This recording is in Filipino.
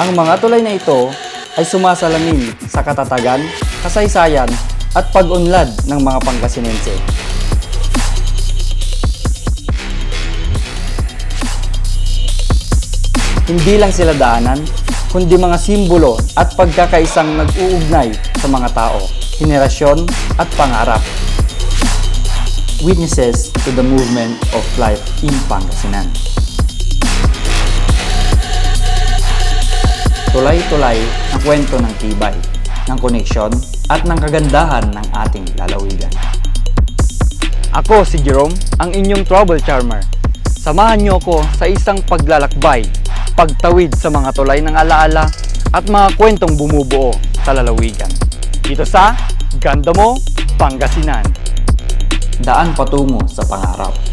Ang mga tulay na ito ay sumasalamin sa katatagan, kasaysayan at pag-unlad ng mga Pangasinense. Hindi lang sila daanan, kundi mga simbolo at pagkakaisang nag-uugnay sa mga tao, henerasyon at pangarap. Witnesses to the movement of life in Pangasinan. Tulay-tulay ang kwento ng tibay, ng koneksyon at ng kagandahan ng ating lalawigan. Ako si Jerome, ang inyong trouble charmer. Samahan niyo ako sa isang paglalakbay, pagtawid sa mga tulay ng alaala at mga kwentong bumubuo sa lalawigan. Dito sa Ganda Mo, Pangasinan. Daan patungo sa pangarap.